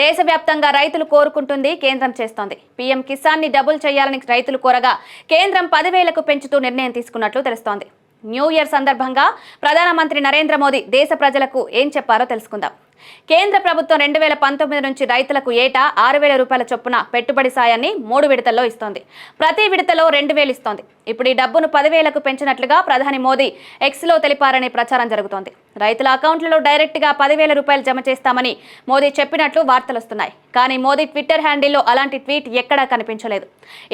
దేశవ్యాప్తంగా రైతులు కోరుకుంటుంది కేంద్రం చేస్తోంది. పీఎం కిసాన్ని డబుల్ చేయాలని రైతులు కోరగా కేంద్రం పదివేలకు పెంచుతూ నిర్ణయం తీసుకున్నట్లు తెలుస్తోంది. న్యూ ఇయర్ సందర్భంగా ప్రధానమంత్రి నరేంద్ర మోదీ దేశ ప్రజలకు ఏం చెప్పారో తెలుసుకుందాం. కేంద్ర ప్రభుత్వం రెండు వేల పంతొమ్మిది నుంచి రైతులకు ఏటా ఆరు వేల రూపాయల చొప్పున పెట్టుబడి సాయాన్ని మూడు విడతల్లో ఇస్తోంది. ప్రతి విడతలో రెండు వేలు ఇస్తోంది. ఇప్పుడు ఈ డబ్బును పదివేలకు పెంచినట్లుగా ప్రధాని మోదీ ఎక్స్లో తెలిపారని ప్రచారం జరుగుతోంది. రైతుల అకౌంట్లలో డైరెక్ట్గా పదివేల రూపాయలు జమ చేస్తామని మోదీ చెప్పినట్లు వార్తలు వస్తున్నాయి. కానీ మోదీ ట్విట్టర్ హ్యాండిల్లో అలాంటి ట్వీట్ ఎక్కడా కనిపించలేదు.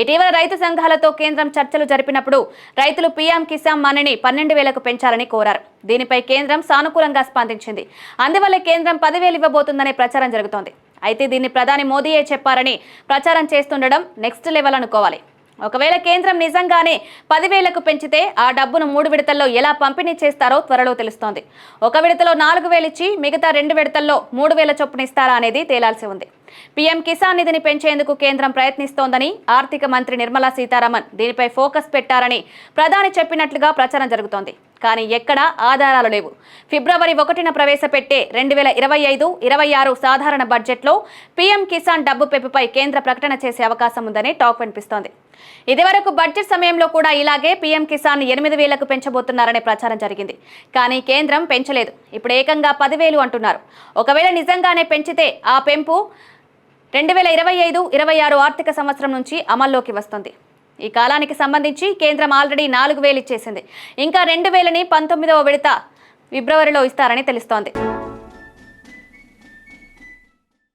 ఇటీవల రైతు సంఘాలతో కేంద్రం చర్చలు జరిపినప్పుడు రైతులు పీఎం కిసాన్ మనీని పన్నెండు వేలకు పెంచాలని కోరారు. దీనిపై కేంద్రం సానుకూలంగా స్పందించింది. అందువల్ల కేంద్రం పదివేలు ఇవ్వబోతుందనే ప్రచారం జరుగుతోంది. అయితే దీన్ని ప్రధాని మోదీయే చెప్పారని ప్రచారం చేస్తుండడం నెక్స్ట్ లెవెల్ అనుకోవాలి. ఒకవేళ కేంద్రం నిజంగానే పదివేలకు పెంచితే ఆ డబ్బును మూడు విడతల్లో ఎలా పంపిణీ చేస్తారో త్వరలో తెలుస్తోంది. ఒక విడతలో నాలుగు వేలు ఇచ్చి మిగతా రెండు విడతల్లో మూడు వేల చొప్పున ఇస్తారా అనేది తేలాల్సి ఉంది. పీఎం కిసాన్ నిధిని పెంచేందుకు కేంద్రం ప్రయత్నిస్తోందని ఆర్థిక మంత్రి నిర్మలా సీతారామన్ దీనిపై ఫోకస్ పెట్టారని ప్రధాని చెప్పినట్లుగా ప్రచారం జరుగుతోంది. కానీ ఎక్కడా ఆధారాలు లేవు. ఫిబ్రవరి ఒకటిన ప్రవేశపెట్టే రెండు వేల ఇరవై ఐదు ఇరవై ఆరు సాధారణ బడ్జెట్లో పీఎం కిసాన్ డబ్బు పెంపుపై కేంద్ర ప్రకటన చేసే అవకాశం ఉందని టాక్ వినిపిస్తోంది. ఇదివరకు బడ్జెట్ సమయంలో కూడా ఇలాగే పీఎం కిసాన్ ఎనిమిది వేలకు పెంచబోతున్నారనే ప్రచారం జరిగింది. కానీ కేంద్రం పెంచలేదు. ఇప్పుడు ఏకంగా పదివేలు అంటున్నారు. ఒకవేళ నిజంగానే పెంచితే ఆ పెంపు రెండు వేల ఇరవై ఐదు ఇరవై ఆరు ఆర్థిక సంవత్సరం నుంచి అమల్లోకి వస్తుంది. ఈ కాలానికి సంబంధించి కేంద్రం ఆల్రెడీ నాలుగు వేలు ఇచ్చేసింది. ఇంకా రెండు వేలని పంతొమ్మిదవ విడత ఫిబ్రవరిలో ఇస్తారని తెలుస్తోంది.